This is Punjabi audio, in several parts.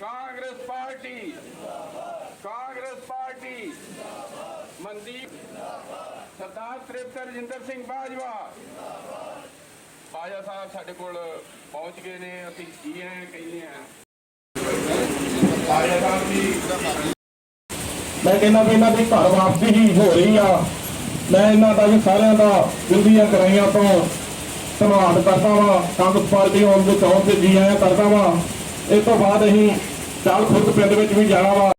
Congress party Congress party, Mandeep, Sardar Tript Rajinder Singh Bajwa. Bajwa Sahib ਸਾਡੇ ਕੋਲ ਪਹੁੰਚ ਗਏ ਨੇ, ਅਸੀਂ ਜੀ ਆਇਆਂ ਕਹਿੰਦੇ ਆ ਬਾਜਵਾ ਸਾਹਿਬ ਜੀ। ਮੈਂ ਕਹਿੰਦਾ ਵੀ ਇਹਨਾਂ ਦੀ ਘਰ ਵਾਪਸੀ ਹੀ ਹੋ ਰਹੀ ਆ। ਮੈਂ ਇਹਨਾਂ ਦਾ ਵੀ ਸਾਰਿਆਂ ਦਾ ਦਿਲਦੀਆਂ ਕਰਾਈਆਂ ਤੋਂ ਧੰਨਵਾਦ ਕਰਦਾ ਵਾਂ। ਕਾਂਗਰਸ ਪਾਰਟੀ ਆਉਣ ਦੇ ਤੌਰ ਤੇ ਜੀ ਆਇਆਂ ਕਰਦਾ ਵਾਂ। ਇਸ ਤੋਂ ਬਾਅਦ ਅਸੀਂ ਚਾਲ ਖੁਰਦ ਪਿੰਡ ਵਿੱਚ ਵੀ ਜਾਣਾ ਵਾ।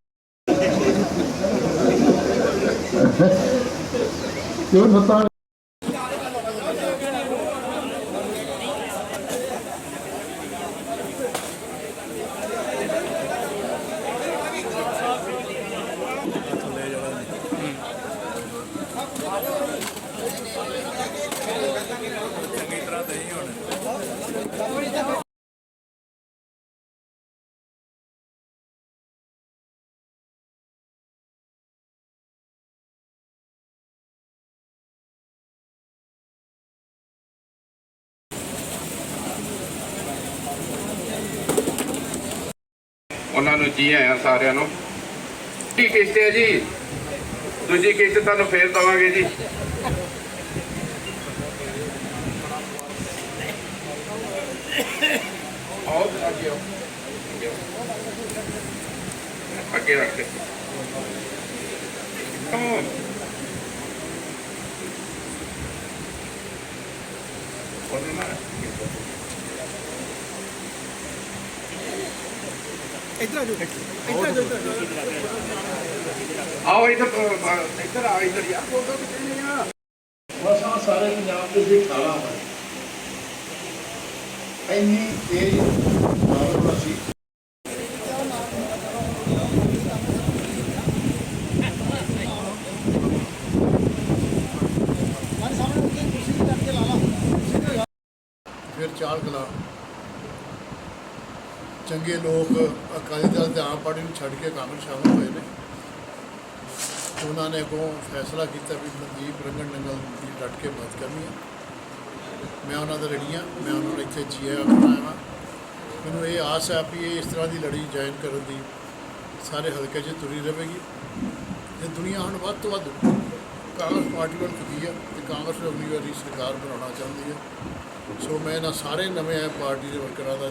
ਕਿਉਂ ਸੱਤਾ ਉਹਨਾਂ ਨੂੰ ਜੀ ਆਇਆਂ ਸਾਰਿਆਂ ਨੂੰ। ਕੀ ਕਿਸ਼ਤ ਹੈ ਜੀ? ਦੂਜੀ ਕਿਸ਼ਤ ਤੁਹਾਨੂੰ ਫੇਰ ਦਵਾਂਗੇ ਜੀ। ਆਓ ਅੱਗੇ ਆਓ। ਅੱਗੇ ਆਓ। ਅੱਗੇ ਆਓ ਇੱਧਰ ਅਹ, ਇੱਧਰ ਆ ਇੱਧਰ ਯਾਰ ਫੋਟੋ ਖਿੱਚਣੀ ਆ ਬਸ ਆਹ ਸਾਰੇ ਪੰਜਾਬ ਦੇ ਵਿੱਚ ਖਾਲਾ ਹੈ ਇੰਨੀ ਤੇਜ਼ ਬਾਵਰ ਸੀ ਫਿਰ ਚਾਲ ਕਲਾ ਚੰਗੇ ਲੋਕ ਅਕਾਲੀ ਦਲ ਤੇ ਆਮ ਪਾਰਟੀ ਨੂੰ ਛੱਡ ਕੇ ਕਾਂਗਰਸ ਸ਼ਾਮਲ ਹੋਏ ਨੇ। ਉਹਨਾਂ ਨੇ ਅੱਗੋਂ ਫੈਸਲਾ ਕੀਤਾ ਵੀ ਮਨਦੀਪ ਰੰਗਨ ਨੰਗਲ ਦੀ ਡਟ ਕੇ ਮਦਦ ਕਰਨੀ ਹੈ ਮੈਂ ਉਹਨਾਂ ਦਾ ਰੜੀਆਂ ਮੈਂ ਉਹਨਾਂ ਨੂੰ ਇੱਥੇ ਜੀਆ ਬਣਾਇਆ ਮੈਨੂੰ ਇਹ ਆਸ ਹੈ ਵੀ ਇਹ ਇਸ ਤਰ੍ਹਾਂ ਦੀ ਲੜੀ ਜੁਆਇਨ ਕਰਨ ਦੀ ਸਾਰੇ ਹਲਕੇ 'ਚ ਤੁਰੀ ਰਹੇਗੀ ਤੇ ਦੁਨੀਆ ਹੁਣ ਵੱਧ ਤੋਂ ਵੱਧ ਕਾਂਗਰਸ ਪਾਰਟੀ ਵੱਲ ਝੁਕੀ ਹੈ ਤੇ ਕਾਂਗਰਸ ਨੂੰ ਅਗਲੀ ਵਾਰੀ ਸਰਕਾਰ ਬਣਾਉਣਾ ਚਾਹੁੰਦੀ ਹੈ ਸੋ ਮੈਂ ਇਹਨਾਂ ਸਾਰੇ ਨਵੇਂ ਪਾਰਟੀ ਦੇ ਵਰਕਰਾਂ ਦਾ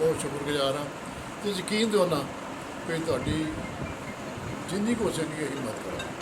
ਬਹੁਤ ਸ਼ੁਕਰਗੁਜ਼ਾਰ ਹਾਂ ਤੇ ਯਕੀਨ ਦਿਵਾਉਣਾ ਕਿ ਤੁਹਾਡੀ ਜਿੰਨੀ ਕੁ ਹੋ ਸਕੇ ਅਸੀਂ ਮਦਦ ਕਰਾਂਗੇ।